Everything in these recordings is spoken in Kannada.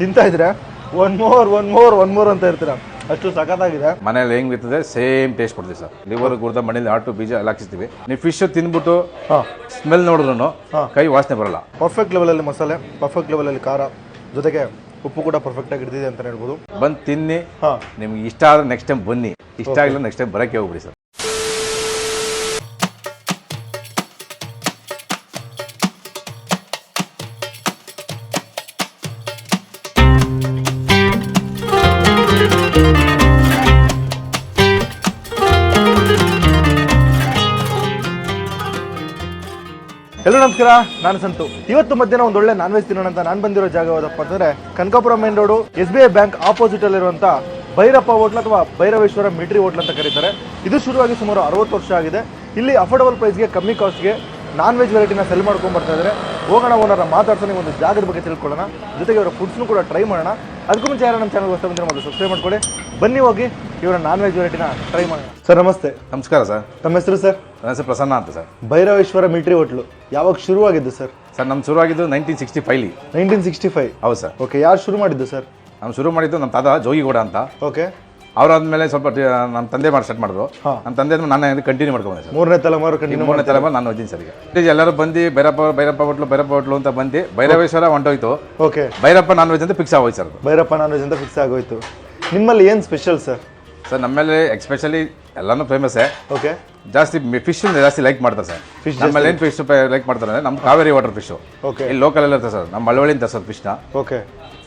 ತಿಂತಾ ಇದ್ರೆ one more one more one more ಅಂತ ಇರ್ತೀರ? ಅಷ್ಟು ಸಖತ್ತಾಗಿದೆ. ಮನೇಲಿ ಹೆಂಗ್ ಇರ್ತದೆ ಸೇಮ್ ಟೇಸ್ಟ್ ಕೊಡ್ತೀವಿ ಸರ್. ಲಿವರ್ ಗುರ್ದ ಮನೇಲಿ ಆಟು ಬೀಜ ಎಲ್ಲ ಹಾಕಿಸ್ತೀವಿ. ನೀವು ಫಿಶ್ ತಿಂದ್ಬಿಟ್ಟು ಸ್ಮೆಲ್ ನೋಡಿದ್ರು ಕೈ ವಾಸನೆ ಬರಲ್ಲ. ಪರ್ಫೆಕ್ಟ್ ಲೆವೆಲಲ್ಲಿ ಮಸಾಲೆ ಪರ್ಫೆಕ್ಟ್ ಲೆವೆಲಲ್ಲಿ ಖಾರ ಜೊತೆಗೆ ಉಪ್ಪು ಕೂಡ ಪರ್ಫೆಕ್ಟ್ ಆಗಿ ಹಿಡಿದಿದೆ ಅಂತ ಹೇಳ್ಬೋದು. ಬಂದು ತಿನ್ನಿ. ನಿಮ್ಗೆ ಇಷ್ಟ ಆದ್ರೆ ನೆಕ್ಸ್ಟ್ ಟೈಮ್ ಬನ್ನಿ. ಇಷ್ಟ ಆಗಿಲ್ಲ ನೆಕ್ಸ್ಟ್ ಟೈಮ್ ಬರಕ್ಕೆ ಹೋಗ್ಬಿಡಿ ಸರ್. ಎಲ್ಲರೂ ನಮಸ್ಕಾರ. ನಾನು ಸಂತು. ಇವತ್ತು ಮಧ್ಯಾಹ್ನ ಒಂದು ಒಳ್ಳೆ ನಾನ್ ವೆಜ್ ತಿನ್ನೋಣ ಅಂತ ನಾನು ಬಂದಿರೋ ಜಾಗ ಯಾವುದಪ್ಪ ಅಂದ್ರೆ Kanakapura main road S B I bank opposite ಅಲ್ಲಿರುವಂತ ಭೈರಪ್ಪ ಹೋಟ್ಲ್ ಅಥವಾ ಭೈರವೇಶ್ವರ ಮಿಟ್ರಿ ಹೋಟ್ಲ್ ಅಂತ ಕರೀತಾರೆ. ಇದು ಶುರುವಾಗಿ ಸುಮಾರು ಅರವತ್ತು ವರ್ಷ ಆಗಿದೆ. ಇಲ್ಲಿ ಅಫೋರ್ಡಬಲ್ ಪ್ರೈಸ್ಗೆ ಕಮ್ಮಿ ಕಾಸ್ಟ್ಗೆ ನಾನ್ ವೆಜ್ ವೆರೈಟಿನ ಸೆಲ್ ಮಾಡ್ಕೊಂಡು ಬರ್ತಾ ಇದ್ದಾರೆ ಹೋಗೋಣ ಓನರ ಮಾತಾಡ್ತಾನೆ ಒಂದು ಜಾಗದ ಬಗ್ಗೆ ತಿಳ್ಕೊಳ್ಳೋಣ. ಜೊತೆಗೆ ಇವರ ಫುಡ್ಸ್ನು ಕೂಡ ಟ್ರೈ ಮಾಡೋಣ. ಅದಕ್ಕೂ ಮುಂಚೆ ಯಾರು ನಮ್ಮ ಚಾನಲ್ ಹೊಸ ಬಂದರೆ ಮೊದಲು ಸಬ್ಸ್ಕ್ರೈಬ್ ಮಾಡ್ಕೊಳ್ಳಿ. ಬನ್ನಿ ಹೋಗಿ ಇವರ ನಾನ್ ವೆಜ್ ವೆರೈಟಿನ ಟ್ರೈ ಮಾಡೋಣ. ಸರ್ ನಮಸ್ತೆ. ನಮಸ್ಕಾರ ಸರ್. ತಮ್ಮ ಹೆಸರು ಸರ್? ನನ್ನ ಹೆಸರು ಪ್ರಸನ್ನ ಅಂತ ಸರ್. Bhairaveshwara military hotel. ಯಾವಾಗ ಶುರುವಾಗಿದ್ದು ಸರ್? ಸರ್ ನಮ್ಮ ಶುರುವಾಗಿದ್ದು ನೈನ್ಟೀನ್ ಸಿಕ್ಸ್ಟಿ ಫೈವ್ಲಿ ನೈನ್ಟೀನ್ ಸಿಕ್ಸ್ಟಿ ಫೈವ್ ಹೌದು ಸರ್. ಓಕೆ ಯಾರು ಶುರು ಮಾಡಿದ್ದು ಸರ್? ನಾನು ಶುರು ಮಾಡಿದ್ದು ನಮ್ಮ ತಾತ ಜೋಗಿಗೌಡ ಅಂತ. ಓಕೆ ಅವರಾದ್ಮೇಲೆ ಸ್ವಲ್ಪ ನಮ್ಮ ತಂದೆ ಮಾಡಿ ಸ್ಟಾರ್ಟ್ ಮಾಡಿದ್ರು. ನಮ್ಮ ತಂದೆ ನಾನು ಕಂಟಿನ್ಯೂ ಮಾಡ್ಕೊಂಡೆ ಸರ್. ಮೂರನೇ ತಲೆಮಾರು ಕಂಟಿನ್ಯೂ ಮೂರನೇ ತಲೆಮಾರು ನಾನು ಹೋಗ್ತೀನಿ ಸರ್ ಈಗ. ಎಲ್ಲರೂ ಬಂದು ಭೈರಪ್ಪ ಭೈರಪ್ಪ ಹೋಟ್ಲು ಭೈರಪ್ಪ ಹೋಟ್ಲು ಅಂತ ಬಂದು ಭೈರವೇಶ್ವರ ಹೊಂಟೋಯ್ತು. ಓಕೆ ಭೈರಪ್ಪ ನಾನ್ ವೆಜ್ ಅಂತ ಫಿಕ್ಸ್ ಆಗೋಯ್ತು sir Bairappa Bhairappa non veg ಅಂತ ಫಿಕ್ಸ್ ಆಗೋಯ್ತು. ನಿಮ್ಮಲ್ಲಿ ಏನು ಸ್ಪೆಷಲ್ ಸರ್? ಸರ್ ನಮ್ಮಲ್ಲಿ ಎಕ್ಸ್ಪೆಷಲಿ ಎಲ್ಲಾನು ಫೇಮಸ್ಸೇ ಓಕೆ ಜಾಸ್ತಿ ಫಿಶ್ ಜಾಸ್ತಿ ಲೈಕ್ ಮಾಡ್ತಾರೆ ಸರ್. ಫಿಶ್ ನಮ್ಮಲ್ಲಿ ಏನು ಫಿಶ್ ಲೈಕ್ ಮಾಡ್ತಾರೆ ಅಂದ್ರೆ ನಮ್ಮ ಕಾವೇರಿ ವಾಟರ್ ಫಿಶ್ ಓಕೆ ಇಲ್ಲಿ ಲೋಕಲ್ ಎಲ್ಲ ಇರ್ತದೆ ಸರ್ ನಮ್ಮ ಮಳವಳ್ಳಿ ಅಂತ ಸರ್ ಫಿಶ್ನ ಓಕೆ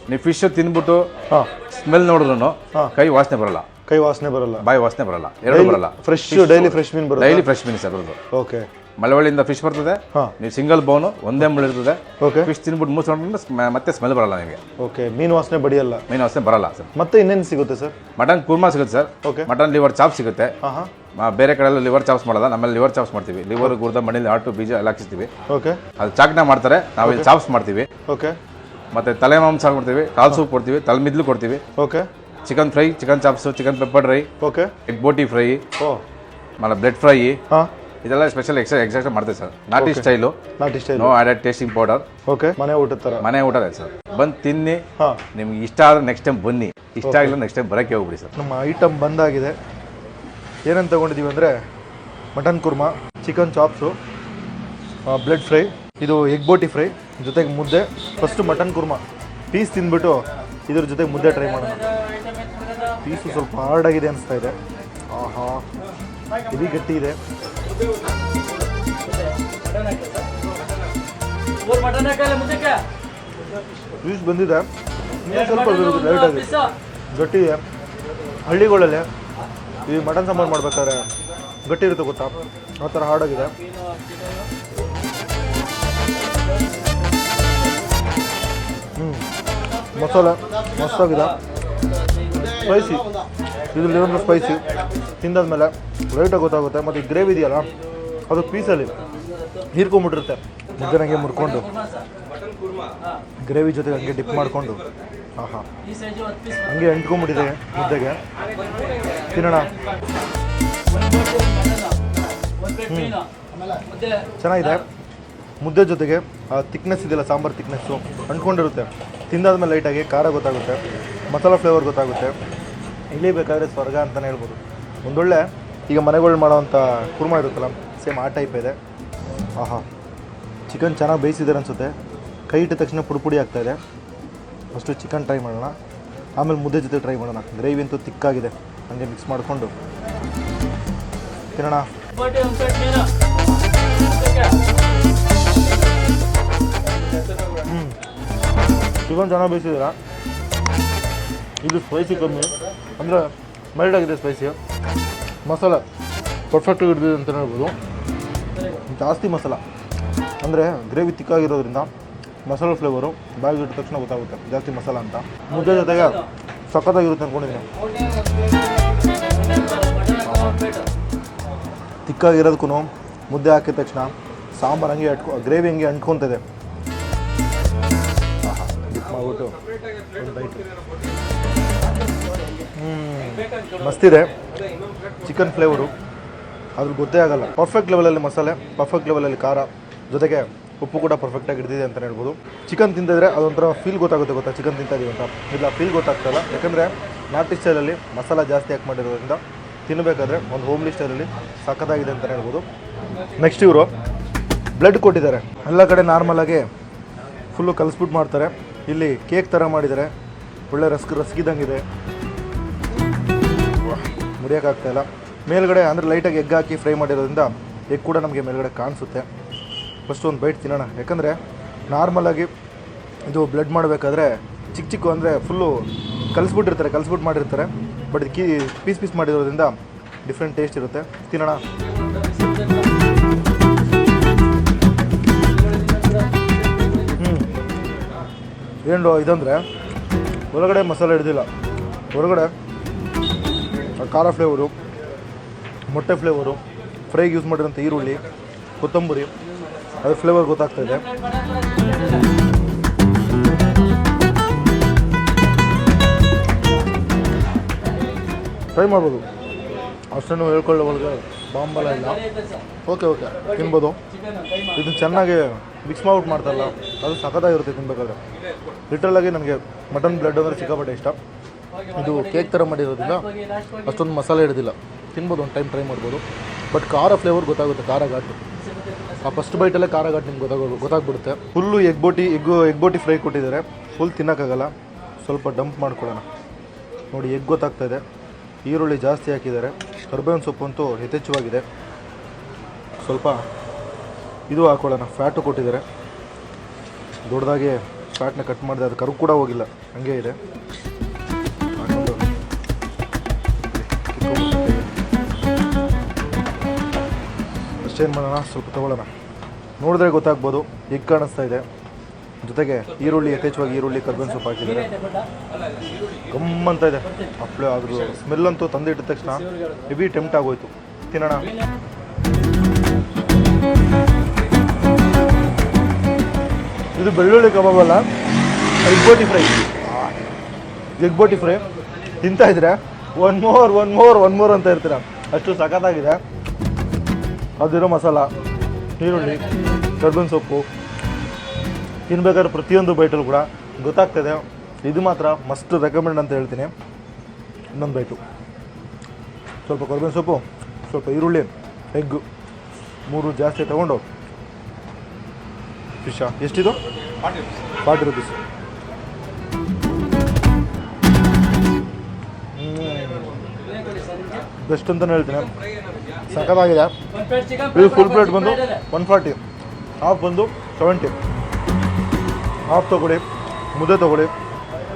ನೀವು ಫಿಶ್ ತಿಂದ್ಬಿಟ್ಟು ಹಾಂ. ಸ್ಮೆಲ್ ನೋಡಿದ್ರು ಕೈ ವಾಸನೆ ಬರಲ್ಲ. ಕೈ ವಾಸನೆ ಬರಲ್ಲ. ಬಾಯಿ ವಾಸನೆ ಬರಲ್ಲ. ಎರಡು ಬರಲ್ಲ. ಫ್ರೆಶ್ ಡೈಲಿ ಫ್ರೆಶ್ ಮೀನ್ ಬರಲ್ಲ ಡೈಲಿ ಫ್ರೆಶ್ ಮೀನು ಸರ್ ಬರೋದು. ಓಕೆ ಮಳವಳ್ಳಿಯಿಂದ ಫಿಶ್ ಬರ್ತದೆ. ನೀವು ಸಿಂಗಲ್ ಬೋನು ಒಂದೇ ಮುಳ್ಳು ಇರ್ತದೆ. ಓಕೆ ಫಿಶ್ ತಿನ್ಬಿಟ್ಟು ಮೂಸ್ಕೊಂಡ್ರೆ ಸ್ಮ- ಮತ್ತೆ ಸ್ಮೆಲ್ ಬರಲ್ಲ ನಿಮಗೆ. ಓಕೆ ಮೀನು ವಾಸನೆ ಬಡಿಯಲ್ಲ. ಮೀನು ವಾಸನೆ ಬರಲ್ಲ ಸರ್ ಮತ್ತೆ ಇನ್ನೇನು ಸಿಗುತ್ತೆ ಸರ್ ಮಟನ್ ಕುರ್ಮಾ ಸಿಗುತ್ತೆ sir okay mutton liver chop ಸಿಗುತ್ತೆ. ಬೇರೆ ಕಡೆ ಎಲ್ಲ ಲಿವರ್ ಚಾಪ್ಸ್ ಮಾಡಲ್ಲ ನಮ್ಮಲ್ಲಿ ಲಿವರ್ ಚಾಪ್ಸ್ ಮಾಡ್ತೀವಿ. ಲಿವರ್ ಗುರ್ದ ಮಣ್ಣಲ್ಲಿ ಆಟು ಬೀಜ ಎಲ್ಲ ಹಾಕಿಸ್ತೀವಿ. ಓಕೆ ಅದು ಚಾಕ್ನ ಮಾಡ್ತಾರೆ ನಾವು ಇಲ್ಲಿ ಚಾಪ್ಸ್ ಮಾಡ್ತೀವಿ. ಓಕೆ ಮತ್ತೆ ತಲೆ ಮಾಂಸ ಮಾಡ್ತೀವಿ ಕಾಲ್ ಸೂಪ್ ಕೊಡ್ತೀವಿ ತಲೆ ಮಿದ್ಲು ಕೊಡ್ತೀವಿ. Okay chicken fry chicken chops chicken pepper dry okay egg ಬೋಟಿ ಫ್ರೈ ಓ ಆಮೇಲೆ ಬ್ರೆಡ್ ಫ್ರೈ ಹಾಂ. ಇದೆಲ್ಲ ಸ್ಪೆಷಲ್ ಎಕ್ಸ್ಟ್ರಾ ಎಕ್ಸಾಕ್ಟ್ ಮಾಡ್ತೇವೆ ಸರ್ ನಾಟಿ ಸ್ಟೈಲು ನಾಟಿ style no added tasting powder okay ಮನೆ ಊಟದ ಥರ ಮನೆ ಊಟ ಇದೆ ಸರ್ ಬಂದು ತಿನ್ನಿ. ಹಾಂ. ನಿಮ್ಗೆ ಇಷ್ಟ ಆದ್ರೆ ನೆಕ್ಸ್ಟ್ ಟೈಮ್ ಬನ್ನಿ. ಇಷ್ಟ ಆಗಿಲ್ಲ ನೆಕ್ಸ್ಟ್ ಟೈಮ್ ಬರೋಕ್ಕೆ ಹೋಗ್ಬಿಡಿ ಸರ್ ನಮ್ಮ ಐಟಮ್ ಬಂದಾಗಿದೆ. ಏನಂತ ತಗೊಂಡಿದ್ದೀವಿ ಅಂದರೆ mutton kurma chicken chops blood fry ಇದು ಎಗ್ ಬೋಟಿ ಫ್ರೈ ಜೊತೆಗೆ ಮುದ್ದೆ ಫಸ್ಟು ಮಟನ್ ಕುರ್ಮಾ. ಪೀಸ್ ತಿಂದ್ಬಿಟ್ಟು ಇದ್ರ ಜೊತೆಗೆ ಮುದ್ದೆ ಟ್ರೈ ಮಾಡೋಣ. ಪೀಸು ಸ್ವಲ್ಪ ಹಾರ್ಡಾಗಿದೆ ಅನಿಸ್ತಾ ಇದೆ. ಆಹಾ. ಇದು ಗಟ್ಟಿ ಇದೆ. ಮಟನ್ ಪೀಸ್ ಬಂದಿದೆ ಸ್ವಲ್ಪ ಲೇಟ್ ಆಗಿದೆ ಹಳ್ಳಿಗಳಲ್ಲಿ ಈ ಮಟನ್ ಸಾಂಬಾರು ಮಾಡ್ಬೇಕಾದ್ರೆ ಗಟ್ಟಿ ಇರುತ್ತೆ ಗೊತ್ತಾ? ಆ ಥರ ಹಾಡಾಗಿದೆ. ಹ್ಞೂ ಮಸಾಲೆ ಮಸ್ತಾಗಿದೆ. ಸ್ಪೈಸಿ ಇದರಲ್ಲಿ ಒಂದು ಸ್ಪೈಸಿ ತಿಂದಾದ್ಮೇಲೆ ಲೈಟಾಗಿ ಗೊತ್ತಾಗುತ್ತೆ. ಮತ್ತು ಗ್ರೇವಿ ಇದೆಯಲ್ಲ, ಅದು ಪೀಸಲ್ಲಿ ಹೀರ್ಕೊಂಬಿಟ್ಟಿರುತ್ತೆ ಮುದ್ದೆನಾಗೆ ಮುರ್ಕೊಂಡು. ಗ್ರೇವಿ ಜೊತೆಗೆ ಹಂಗೆ ಡಿಪ್ ಮಾಡಿಕೊಂಡು. ಹಾಂ ಹಾಂ ಹಂಗೆ ಅಂಟ್ಕೊಂಡ್ಬಿಟ್ಟಿದೆ ಮುದ್ದೆಗೆ. ತಿನ್ನೋಣ. ಹ್ಞೂ ಚೆನ್ನಾಗಿದೆ. ಮುದ್ದೆ ಜೊತೆಗೆ, ಆ ತಿಕ್ನೆಸ್ ಇದೆಯಲ್ಲ, ಸಾಂಬಾರು ತಿಕ್ನೆಸ್ಸು ಅಂಟ್ಕೊಂಡಿರುತ್ತೆ. ತಿಂದಾದ್ಮೇಲೆ ಲೈಟಾಗಿ ಖಾರ ಗೊತ್ತಾಗುತ್ತೆ. ಮಸಾಲ ಫ್ಲೇವರ್ ಗೊತ್ತಾಗುತ್ತೆ. ಇಳಿಬೇಕಾದ್ರೆ ಸ್ವರ್ಗ ಅಂತಲೇ ಹೇಳ್ಬೋದು. ಒಂದೊಳ್ಳೆ ಈಗ ಮನೆಗಳು ಮಾಡೋವಂಥ ಕುರ್ಮ ಇರುತ್ತಲ್ಲ ಸೇಮ್ ಆ ಟೈಪ್ ಇದೆ. ಆಹಾ. ಚಿಕನ್ ಚೆನ್ನಾಗಿ ಬೇಯಿಸಿದ್ದಾರೆ ಅನಿಸುತ್ತೆ. ಕೈ ಇಟ್ಟ ತಕ್ಷಣ ಪುಡಿ ಪುಡಿ ಆಗ್ತಾಯಿದೆ ಫಸ್ಟು ಚಿಕನ್ ಟ್ರೈ ಮಾಡೋಣ. ಆಮೇಲೆ ಮುದ್ದೆ ಜೊತೆ ಟ್ರೈ ಮಾಡೋಣ. ಗ್ರೇವಿ ಅಂತೂ ತಿಕ್ಕಾಗಿದೆ. ಹಂಗೆ ಮಿಕ್ಸ್ ಮಾಡಿಕೊಂಡು. ತಿನ್ನೋಣ. ಹ್ಞೂ ಚಿಕನ್ ಚೆನ್ನಾಗಿ ಬೇಯಿಸಿದ್ದೀರಾ ಇದು ಸ್ಪೈಸಿ ಕಮ್ಮಿ. ಅಂದರೆ ಮೈಲ್ಡ್ ಆಗಿದೆ ಸ್ಪೈಸಿ ಮಸಾಲ ಪರ್ಫೆಕ್ಟಾಗಿ ಹಿಡಿದಿದೆ ಅಂತ ಹೇಳ್ಬೋದು. ಜಾಸ್ತಿ ಮಸಾಲ. ಅಂದರೆ ಗ್ರೇವಿ ತಿಕ್ಕಾಗಿರೋದ್ರಿಂದ ಮಸಾಲ ಫ್ಲೇವರು ಬಾಯಿಗೆ ಇಟ್ಟ ತಕ್ಷಣ ಗೊತ್ತಾಗುತ್ತೆ ಜಾಸ್ತಿ ಮಸಾಲ ಅಂತ. ಮುದ್ದೆ ಜೊತೆಗೆ ಸಖತ್ತಾಗಿರುತ್ತೆ ಅಂದ್ಕೊಂಡಿದ್ದೀನಿ ತಿಕ್ಕಾಗಿರೋದಕ್ಕೂ ಮುದ್ದೆ ಹಾಕಿದ ತಕ್ಷಣ ಸಾಂಬಾರು ಹಂಗೆ ಅಟ್ಕೊ ಗ್ರೇವಿ ಹಂಗೆ ಅಂಟ್ಕೊತದೆ. ಡಿಪ್ ಮಾಡಿಬಿಟ್ಟು ಒಂದು ಬೈಟು ಮಸ್ತಿದೆ. ಚಿಕನ್ ಫ್ಲೇವರು ಅದ್ರ ಗೊತ್ತೇ ಆಗಲ್ಲ. ಪರ್ಫೆಕ್ಟ್ ಲೆವೆಲಲ್ಲಿ ಮಸಾಲೆ ಪರ್ಫೆಕ್ಟ್ ಲೆವೆಲಲ್ಲಿ ಖಾರ. ಜೊತೆಗೆ ಉಪ್ಪು ಕೂಡ ಪರ್ಫೆಕ್ಟಾಗಿ ಹಿಡಿದಿದೆ ಅಂತ ಹೇಳ್ಬೋದು. ಚಿಕನ್ ತಿಂತಿದ್ರೆ ಅದೊಂಥರ ಫೀಲ್ ಗೊತ್ತಾಗುತ್ತೆ ಗೊತ್ತಾ? ಚಿಕನ್ ತಿಂತಾ ಇದೀವಿ ಅಂತ. ಇಲ್ಲ ಫೀಲ್ ಗೊತ್ತಾಗ್ತಲ್ಲ. ಯಾಕಂದರೆ ನಾಟಿ ಸ್ಟೈಲಲ್ಲಿ ಮಸಾಲ ಜಾಸ್ತಿ ಹಾಕಿ ಮಾಡಿರೋದ್ರಿಂದ ತಿನ್ನಬೇಕಾದ್ರೆ ಒಂದು ಹೋಮ್ಲಿ ಸ್ಟೈಲಲ್ಲಿ ಸಖತ್ತಾಗಿದೆ ಅಂತಲೇ ಹೇಳ್ಬೋದು. ನೆಕ್ಸ್ಟ್ ಇವರು. ಬ್ಲಡ್ ಕೊಟ್ಟಿದ್ದಾರೆ. ಎಲ್ಲ ಕಡೆ ನಾರ್ಮಲಾಗಿ ಫುಲ್ಲು ಕಲಿಸ್ಬಿಟ್ಟು ಮಾಡ್ತಾರೆ. ಇಲ್ಲಿ ಕೇಕ್ ಥರ ಮಾಡಿದ್ದಾರೆ. ಒಳ್ಳೆ ರಸ್ಕ್ ರಸ್ಕಿದಂಗಿದೆ ಮುರಿಯೋಕ್ಕಾಗ್ತಾ ಇಲ್ಲ ಮೇಲ್ಗಡೆ ಅಂದರೆ ಲೈಟಾಗಿ ಎಗ್ ಹಾಕಿ ಫ್ರೈ ಮಾಡಿರೋದ್ರಿಂದ ಎಗ್ ಕೂಡ ನಮಗೆ ಮೇಲ್ಗಡೆ ಕಾಣಿಸುತ್ತೆ. ಫಸ್ಟ್ ಒಂದು ಬೈಟ್ ತಿನ್ನೋಣ. ಯಾಕಂದರೆ ನಾರ್ಮಲಾಗಿ ಇದು ಬ್ಲಡ್ ಮಾಡಬೇಕಾದ್ರೆ ಚಿಕ್ಕ ಚಿಕ್ಕ ಅಂದರೆ ಫುಲ್ಲು ಕಲಿಸ್ಬಿಟ್ಟಿರ್ತಾರೆ ಕಲಿಸ್ಬಿಟ್ಟು ಮಾಡಿರ್ತಾರೆ. ಬಟ್ ಕೀ ಪೀಸ್ ಪೀಸ್ ಮಾಡಿರೋದ್ರಿಂದ ಡಿಫ್ರೆಂಟ್ ಟೇಸ್ಟ್ ಇರುತ್ತೆ. ತಿನ್ನೋಣ. ಹ್ಞೂ ಏನು ಇದಂದರೆ ಹೊರಗಡೆ ಮಸಾಲೆ ಹಿಡ್ದಿಲ್ಲ. ಹೊರಗಡೆ ಖಾರ ಫ್ಲೇವರು ಮೊಟ್ಟೆ ಫ್ಲೇವರು ಫ್ರೈಗೆ ಯೂಸ್ ಮಾಡಿರೋಂಥ ಈರುಳ್ಳಿ, ಕೊತ್ತಂಬರಿ, ಅದು ಫ್ಲೇವರ್ ಗೊತ್ತಾಗ್ತಾ ಇದೆ. ಟ್ರೈ ಮಾಡ್ಬೋದು. ಅಷ್ಟನ್ನು ಹೇಳ್ಕೊಳ್ಳೋ ಒಳಗೆ ಬಾಂಬಲ ಇಲ್ಲ. ಓಕೆ ಓಕೆ ತಿನ್ಬೋದು. ಇದನ್ನ ಚೆನ್ನಾಗಿ ಮಿಕ್ಸ್ ಮಾಡ್ಬಿಟ್ಟು ಮಾಡ್ತಾರಲ್ಲ, ಅದು ಸಖತ್ತಾಗಿರುತ್ತೆ ತಿನ್ಬೇಕಾದ್ರೆ. ಲಿಟ್ರಲಾಗಿ ನನಗೆ ಮಟನ್ ಬ್ಲಡ್ ಅಂದರೆ ಸಿಕ್ಕಾಪಟ್ಟೆ ಇಷ್ಟ. ಇದು ಕೇಕ್ ಥರ ಮಾಡಿರೋದ್ರಿಂದ ಅಷ್ಟೊಂದು ಮಸಾಲೆ ಹಿಡಿದಿಲ್ಲ. ತಿನ್ಬೋದು, ಒಂದು ಟೈಮ್ ಟ್ರೈ ಮಾಡ್ಬೋದು. ಬಟ್ ಖಾರ ಫ್ಲೇವರ್ ಗೊತ್ತಾಗುತ್ತೆ, ಖಾರ ಘಾಟು. ಆ ಫಸ್ಟ್ ಬೈಟಲ್ಲೇ ಖಾರ ಘಾಟ್ ನಿಮ್ಗೆ ಗೊತ್ತಾಗ ಗೊತ್ತಾಗ್ಬಿಡುತ್ತೆ. ಫುಲ್ಲು ಎಗ್ ಬೋಟಿ ಎಗ್ ಎಗ್ ಬೋಟಿ ಫ್ರೈ ಕೊಟ್ಟಿದ್ದಾರೆ. ಫುಲ್ ತಿನ್ನೋಕ್ಕಾಗಲ್ಲ. ಸ್ವಲ್ಪ ಡಂಪ್ ಮಾಡ್ಕೊಳ್ಳೋಣ. ನೋಡಿ ಎಗ್ ಗೊತ್ತಾಗ್ತಾ ಇದೆ. ಈರುಳ್ಳಿ ಜಾಸ್ತಿ ಹಾಕಿದ್ದಾರೆ. ಕರ್ಬೇವಿನ ಸೊಪ್ಪು ಅಂತೂ ಯಥೇಚ್ಛವಾಗಿದೆ. ಸ್ವಲ್ಪ ಇದು ಹಾಕೊಳ್ಳೋಣ. ಫ್ಯಾಟು ಕೊಟ್ಟಿದ್ದಾರೆ. ದೊಡ್ಡದಾಗಿ ಫ್ಯಾಟ್ನ ಕಟ್ ಮಾಡಿದೆ, ಅದು ಕರು ಕೂಡ ಹೋಗಿಲ್ಲ. ಹಂಗೆ ಇದೆ. ಅಷ್ಟೇನು ಮಾಡೋಣ ಸ್ವಲ್ಪ ತಗೊಳ್ಳೋಣ. ನೋಡಿದ್ರೆ ಗೊತ್ತಾಗ್ಬೋದು ಎಗ್ ಕಾಣಿಸ್ತಾ ಇದೆ. ಜೊತೆಗೆ ಈರುಳ್ಳಿ, ಯಥೇಚ್ಛವಾಗಿ ಈರುಳ್ಳಿ, ಕರ್ಬೇವಿನ ಸೊಪ್ಪು ಹಾಕಿದ್ದಾರೆ. ಗಮ್ಮಂತ ಇದೆ. ಹಪ್ಪಳ ಅದ್ರ ಸ್ಮೆಲ್ ಅಂತೂ ತಂದಿಟ್ಟ ತಕ್ಷಣ ಹೆವಿ ಟೆಂಪ್ಟ್ ಆಗೋಯ್ತು. ತಿನ್ನೋಣ. ಇದು ಬೆಳ್ಳುಳ್ಳಿ ಕಬಾಬ್ ಅಲ್ಲ, ಎಗ್ ಬೋಟಿ ಫ್ರೈ. ಎಗ್ ಬೋಟಿ ಫ್ರೈ. ತಿಂತಾ ಇದ್ರೆ one more one more one more ಅಂತ ಇರ್ತೀರ? ಅಷ್ಟು ಸಖತ್ತಾಗಿದೆ. ಅದಿರೋ ಮಸಾಲ ಈರುಳ್ಳಿ ಕರ್ಬೇವಿನ ಸೊಪ್ಪು ತಿನ್ಬೇಕಾದ್ರೆ ಪ್ರತಿಯೊಂದು ಬೈಟಲ್ಲಿ ಕೂಡ ಗೊತ್ತಾಗ್ತದೆ. ಇದು ಮಾತ್ರ ಮಸ್ಟ್ ರೆಕಮೆಂಡ್ ಅಂತ ಹೇಳ್ತೀನಿ. ಇನ್ನೊಂದು ಬೈಟು ಸ್ವಲ್ಪ ಕರ್ಬೇವಿನ ಸೊಪ್ಪು ಸ್ವಲ್ಪ ಈರುಳ್ಳಿ ಎಗ್ ಮೂರು ಜಾಸ್ತಿ ತಗೊಂಡು ಫಿಶಾ ಎಷ್ಟಿದು? ಫಾರ್ಟಿ ರುಪೀಸ್ ಬೆಸ್ಟ್ ಅಂತಲೇ ಹೇಳ್ತೀನಿ. ಸಖತ್ತಾಗಿದೆ. ಇದು ಫುಲ್ ಪ್ಲೇಟ್ ಬಂದು ಒನ್ ಫಾರ್ಟಿ ಹಾಫ್ ಬಂದು ಸೆವೆಂಟಿ ಹಾಫ್ ತೊಗೊಳ್ಳಿ, ಮುದ್ದೆ ತೊಗೊಳ್ಳಿ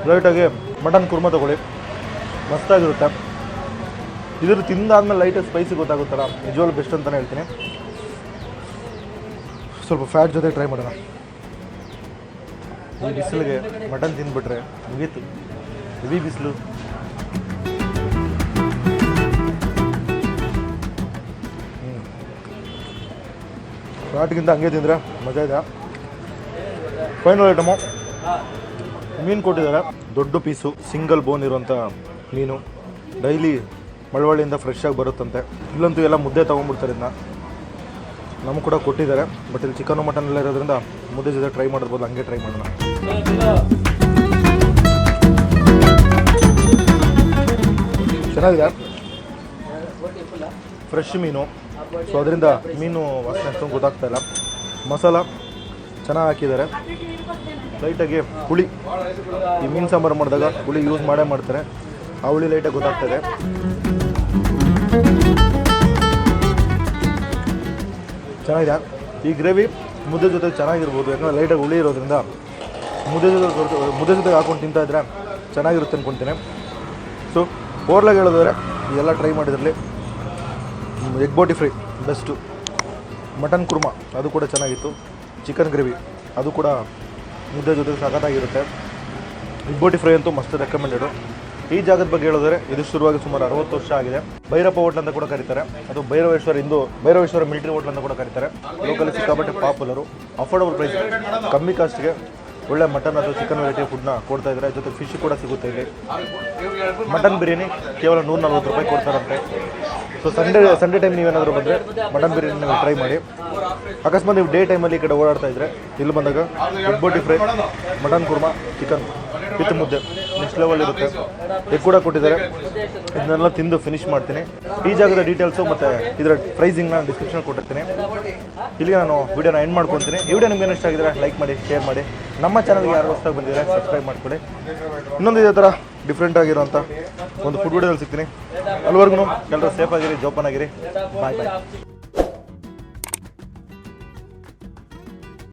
ಲೈಟಾಗಿ ಮಟನ್ ಕುರ್ಮ ತೊಗೊಳ್ಳಿ. ಮಸ್ತಾಗಿರುತ್ತೆ. ಇದ್ರ ತಿಂದಾದ್ಮೇಲೆ ಲೈಟಾಗಿ ಸ್ಪೈಸಿ ಗೊತ್ತಾಗುತ್ತಲ್ಲ ನಿಜವಾಗ್ಲೂ ಬೆಸ್ಟ್ ಅಂತಲೇ ಹೇಳ್ತೀನಿ. ಸ್ವಲ್ಪ ಫ್ಯಾಟ್ ಜೊತೆ ಟ್ರೈ ಮಾಡೋಣ. ಈ ಬಿಸಿಲಿಗೆ ಮಟನ್ ತಿಂದ್ಬಿಟ್ರೆ, ಮುಗೀತು. ಹೆವಿ ಬಿಸಿಲು. ಫ್ಯಾಟ್ಗಿಂತ ಹಂಗೆ ತಿಂದರೆ ಮಜಾ ಇದೆ. ಫೈನಲ್ ಐಟಮು ಮೀನು ಕೊಟ್ಟಿದ್ದಾರೆ. ದೊಡ್ಡ ಪೀಸು ಸಿಂಗಲ್ ಬೋನ್ ಇರುವಂಥ ಮೀನು. ಡೈಲಿ ಮಳವಳ್ಳಿಯಿಂದ ಫ್ರೆಶ್ ಆಗಿ ಬರುತ್ತಂತೆ. ಇಲ್ಲಂತೂ ಎಲ್ಲ ಮುದ್ದೆ ತೊಗೊಂಡ್ಬಿಡ್ತಾರೆ ಇದನ್ನ ನಮಗೆ ಕೂಡ ಕೊಟ್ಟಿದ್ದಾರೆ. ಬಟ್ ಇಲ್ಲಿ ಚಿಕನು ಮಟನ್ ಎಲ್ಲ ಇರೋದ್ರಿಂದ ಮುದ್ದೆ ಜೊತೆ ಟ್ರೈ ಮಾಡ್ಬೋದು ಹಂಗೆ ಟ್ರೈ ಮಾಡೋಣ. ಚೆನ್ನಾಗಿದೆ. ಫ್ರೆಶ್ ಮೀನು. ಸೊ ಅದರಿಂದ ಮೀನು ವಾಸನೆ ಅಷ್ಟೊಂದು ಗೊತ್ತಾಗ್ತಾ ಇಲ್ಲ. ಮಸಾಲ ಚೆನ್ನಾಗಿ ಹಾಕಿದ್ದಾರೆ. ಲೈಟಾಗಿ ಹುಳಿ, ಈ ಮೀನು ಸಾಂಬಾರು ಮಾಡಿದಾಗ ಹುಳಿ ಯೂಸ್ ಮಾಡೇ ಮಾಡ್ತಾರೆ. ಆ ಹುಳಿ ಲೈಟಾಗಿ ಗೊತ್ತಾಗ್ತದೆ ಚೆನ್ನಾಗಿದೆ. ಈ ಗ್ರೇವಿ ಮುದ್ದೆ ಜೊತೆ ಚೆನ್ನಾಗಿರ್ಬೋದು. ಯಾಕಂದರೆ ಲೈಟಾಗಿ ಹುಳಿ ಇರೋದ್ರಿಂದ ಮುದ್ದೆ ಜೊತೆ ಮುದ್ದೆ ಜೊತೆಗೆ ಹಾಕೊಂಡು ತಿಂತಾಯಿದ್ರೆ ಚೆನ್ನಾಗಿರುತ್ತೆ ಅಂದ್ಕೊಳ್ತೀನಿ ಸೊ ಓರ್ಲಾಗಿ ಹೇಳೋದಾದ್ರೆ ಎಲ್ಲ try ಮಾಡಿದ್ರಲ್ಲಿ egg boti fry best mutton kurma ಅದು ಕೂಡ ಚೆನ್ನಾಗಿತ್ತು. ಚಿಕನ್ ಗ್ರೇವಿ ಅದು ಕೂಡ ಮುದ್ದೆ ಜೊತೆ ಸಖತ್ತಾಗಿರುತ್ತೆ. ಎಗ್ ಬೋಟಿ ಫ್ರೈ ಅಂತೂ ಮಸ್ತ್ ರೆಕಮೆಂಡೆಡು ಈ ಜಾಗದ ಬಗ್ಗೆ ಹೇಳಿದ್ರೆ ಇದು ಶುರುವಾಗಿ ಸುಮಾರು ಅರವತ್ತು ವರ್ಷ ಆಗಿದೆ. ಭೈರಪ್ಪ ಹೋಟ್ಲ್ ಅಂತ ಕೂಡ ಕರೀತಾರೆ. ಅದು ಭೈರವೇಶ್ವರ ಇಂದು ಭೈರವೇಶ್ವರ ಮಿಲಿಟರಿ ಹೋಟ್ಲ್ ಅಂತ ಕೂಡ ಕರೀತಾರೆ. ಲೋಕಲ್ ಸಿಕ್ಕಾಪಟ್ಟೆ ಪಾಪುಲರು ಅಫೋರ್ಡಬಲ್ ಪ್ರೈಸ್ ಕಮ್ಮಿ ಕಾಸ್ಟ್ಗೆ ಒಳ್ಳೆ ಮಟನ್ ಅಥವಾ ಚಿಕನ್ ವೆರೈಟಿ ಫುಡ್ನ ಕೊಡ್ತಾ ಇದ್ದಾರೆ. ಜೊತೆ ಫಿಶ್ ಕೂಡ ಸಿಗುತ್ತೆ ಇಲ್ಲಿ. ಮಟನ್ ಬಿರಿಯಾನಿ ಕೇವಲ ನೂರ ನಲ್ವತ್ತು ರೂಪಾಯಿ ಕೊಡ್ತಾರಂತೆ. ಸೊ ಸಂಡೇ ಸಂಡೇ ಟೈಮ್ ನೀವೇನಾದರೂ ಬಂದರೆ ಮಟನ್ ಬಿರಿಯಾನಿ ನೀವು ಟ್ರೈ ಮಾಡಿ. ಅಕಸ್ಮಾತ್ ನೀವು ಡೇ ಟೈಮಲ್ಲಿ ಈ ಕಡೆ ಓಡಾಡ್ತಾ ಇದ್ರೆ, ಇಲ್ಲಿ ಬಂದಾಗ ಬೋಟಿ fry mutton kurma chicken with ಮುದ್ದೆ. ನೆಕ್ಸ್ಟ್ ಲೆವೆಲ್ ಇರುತ್ತೆ. ಎಗ್ ಕೂಡ ಕೊಟ್ಟಿದ್ದಾರೆ. ಇದನ್ನೆಲ್ಲ ತಿಂದು ಫಿನಿಶ್ ಮಾಡ್ತೀನಿ. ಈ ಜಾಗದ ಡೀಟೇಲ್ಸು ಮತ್ತು ಇದರ ಪ್ರೈಸಿಂಗ್ನ ಡಿಸ್ಕ್ರಿಪ್ಷನ್ ಕೊಟ್ಟಿರ್ತೀನಿ. ಇಲ್ಲಿಗೆ ನಾನು ವೀಡಿಯೋನ ಎಂಡ್ ಮಾಡ್ಕೊತೀನಿ. ಈ ವಿಡಿಯೋ ನಿಮ್ಗೆ ಇಷ್ಟ ಆಗಿದ್ರೆ ಲೈಕ್ ಮಾಡಿ ಶೇರ್ ಮಾಡಿ. ನಮ್ಮ ಚಾನಲ್ಗೆ ಯಾರು ಹೊಸದಾಗಿ ಬಂದಿದ್ದಾರೆ ಸಬ್ಸ್ಕ್ರೈಬ್ ಮಾಡ್ಕೊಳ್ಳಿ ಇನ್ನೊಂದು ಇದೇ ಥರ ಡಿಫ್ರೆಂಟ್ ಆಗಿರೋಂತ ಒಂದು ಫುಡ್ ವಿಡಿಯೋದಲ್ಲಿ ಸಿಗ್ತೀನಿ. ಅಲ್ಲಿವರೆಗೂ ಎಲ್ಲರೂ ಸೇಫ್ ಆಗಿರಿ ಜೋಪಾನಾಗಿರಿ. ಬಾಯ್ ಬಾಯ್